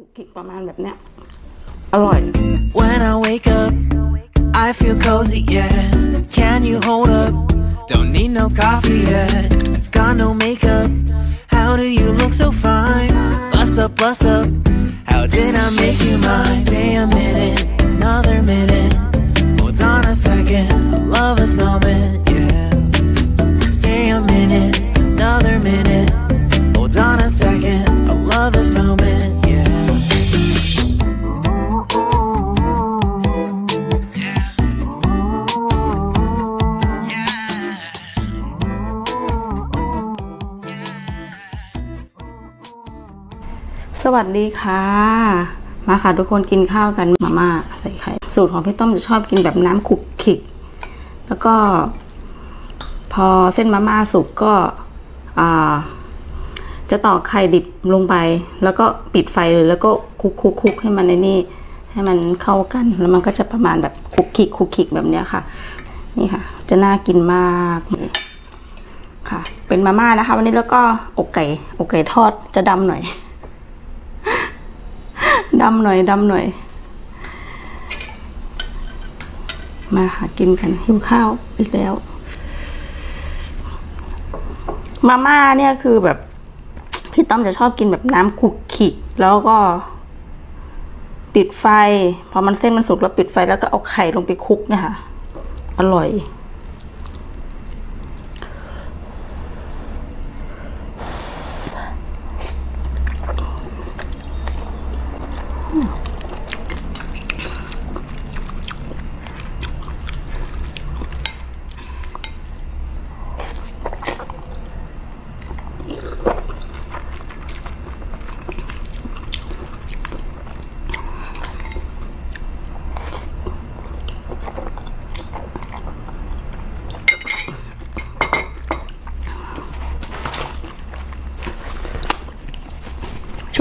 คุกกิกประมาณแบบเนี้ย อร่อย When I wake up, I feel cozy, yeah. Can you hold up? Don't need no coffee yet. Got no makeup. How do you look so fine? Bust up, bust up. How did I make you mine? วัสดีค่ะ มาค่ะทุกคนกินข้าวกันมาม่าใส่ไข่สูตรของพี่ต้อมจะชอบกินแบบน้ำขุกขิก แล้วก็ พอเส้นมาม่าสุกก็จะตอกไข่ดิบลงไป แล้วก็ปิดไฟเลยแล้วก็คุกคุกคุกให้มันในนี่ ให้มันเข้ากันแล้วมันก็จะประมาณแบบคุกคลิกคุกคลิกแบบเนี้ยค่ะ นี่ค่ะ จะน่ากินมากค่ะ เป็นมาม่านะคะ วันนี้แล้วก็อกไก่อกไก่ทอดจะดำหน่อย ดำหน่อยดำหน่อย มาหากินกันหิวข้าวอีกแล้ว มาม่าเนี่ยคือแบบ พี่ต้อมจะชอบกินแบบน้ำขุกขิกแล้วก็ปิดไฟ พอมันเส้นมันสุกแล้วปิดไฟแล้วก็เอาไข่ลงไปคลุกเนี่ยค่ะ อร่อย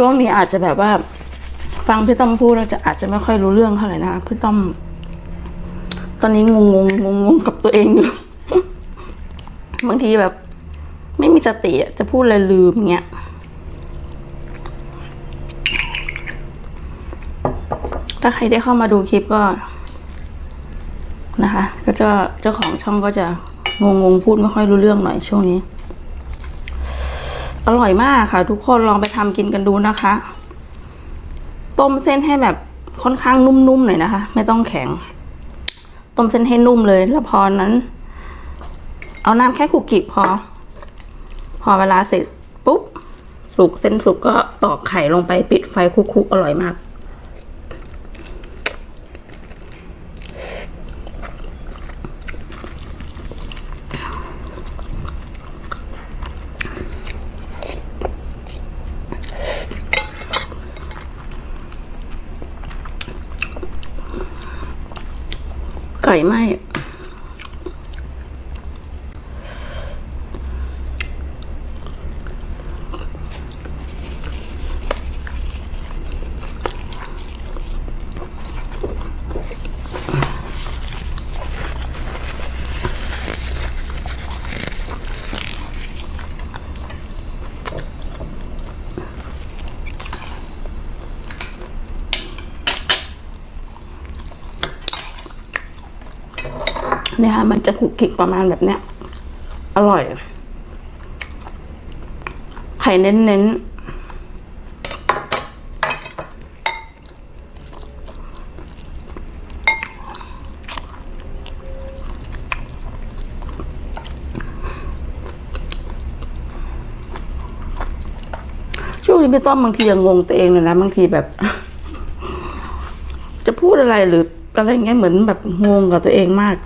ช่วงนี้อาจจะแบบว่า ฟังพี่ต้อมพูดแล้วจะอาจจะไม่ค่อยรู้เรื่องเท่าไหร่นะคะพี่ต้อม ตอนนี้งงงงงงกับตัวเองอยู่บางทีแบบ ไม่มีสติจะพูดอะไรลืมเงี้ยถ้าใครได้เข้ามาดูคลิปก็ นะคะ ก็จะเจ้าของช่องก็จะงงงพูดไม่ค่อยรู้เรื่องหน่อยช่วงนี้ อร่อยมากค่ะ ทุกคนลองไปทำกินกันดูนะคะ ต้มเส้นให้แบบค่อนข้างนุ่มๆหน่อยนะคะ ไม่ต้องแข็ง ต้มเส้นให้นุ่มเลย แล้วพอนั้น เอาน้ำแค่ขูดกกิพอ พอเวลาเสร็จปุ๊บ สุกเส้นสุกก็ตอกไข่ลงไปปิดไฟคุกๆอร่อยมาก ไก่ไหม เนี่ยค่ะมันจะขุกขิกประมาณแบบเนี้ย อร่อย ไข่เน้นๆช่วงนี้พี่ต้อมบางทียังงงตัวเองเลยนะบางทีแบบ จะพูดอะไรหรืออะไรเงี้ยเหมือนแบบงงกับตัวเองมาก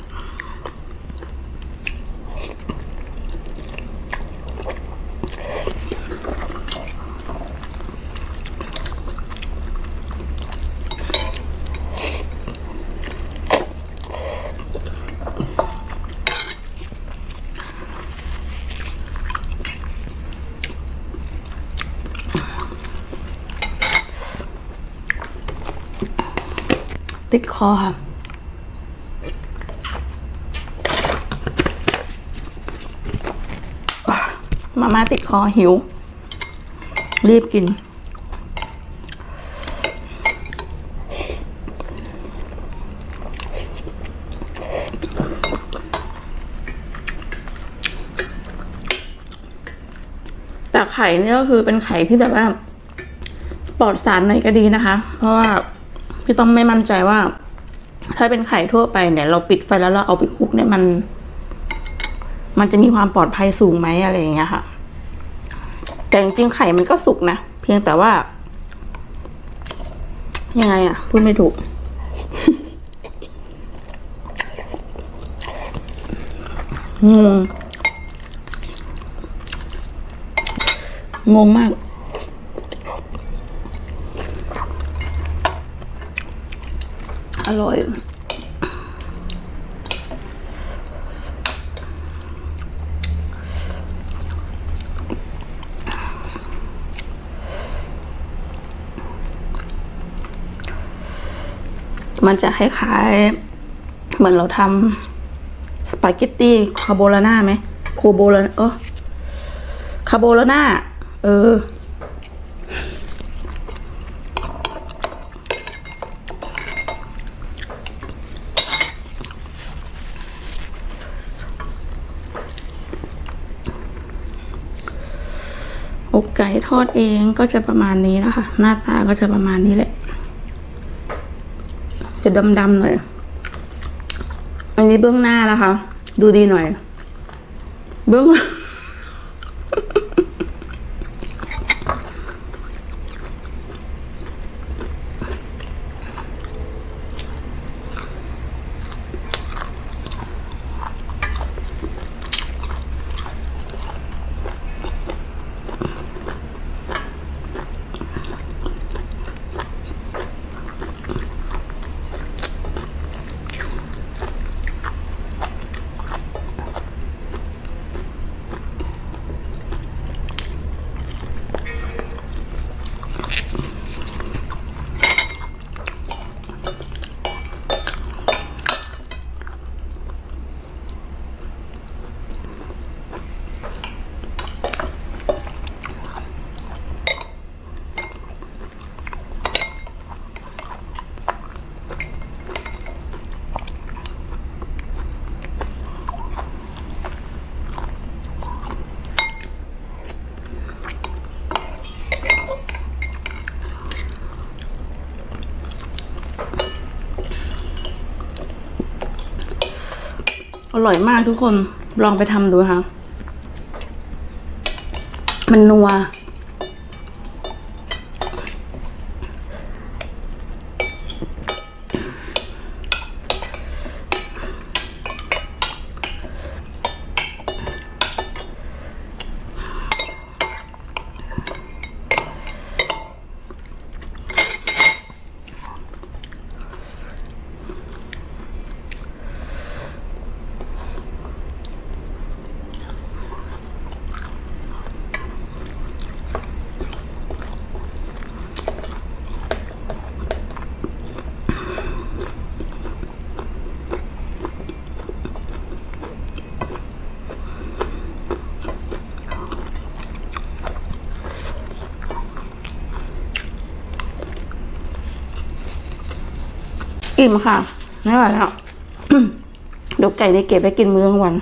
ติดคอค่ะ มาม่าติดคอหิว รีบกิน แต่ไข่เนี่ยก็คือเป็นไข่ที่แบบว่าปลอดสารหน่อยก็ดีนะคะ เพราะว่า พี่ต้องไม่มั่นใจว่า ถ้าเป็นไข่ทั่วไปเนี่ยเราปิดไฟแล้วเราเอาไปคลุกเนี่ยมัน มันจะมีความปลอดภัยสูงไหมอะไรอย่างเงี้ยค่ะ แต่จริงๆไข่มันก็สุกนะเพียงแต่ว่า ยังไงอะพูดไม่ถูก งง งงมาก อร่อยมันจะคล้ายๆ เหมือนเราทำสปาเกตตี้คาโบลาน่าไหมโคโบลาเออคาโบลาน่าเออ อกไก่ทอดเองก็จะประมาณนี้นะคะ หน้าตาก็จะประมาณนี้แหละ จะดำๆหน่อย อันนี้เบื้องหน้านะคะ ดูดีหน่อย เบื้อง อร่อยมากทุกคนลองไปทำดูค่ะ มันนัว อิ่มค่ะไม่ไหวแล้วเดี๋ยวไก่ในเก็บไปกินมื้อกลางวัน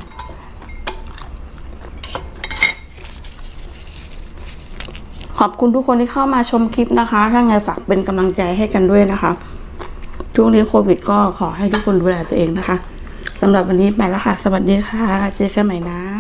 ขอบคุณทุกคนที่เข้ามาชมคลิปนะคะ ถ้าไงฝากเป็นกำลังใจให้กันด้วยนะคะ ช่วงนี้โควิดก็ขอให้ทุกคนดูแลตัวเองนะคะสำหรับวันนี้ไปแล้วค่ะ สวัสดีค่ะ เจอกันใหม่นะ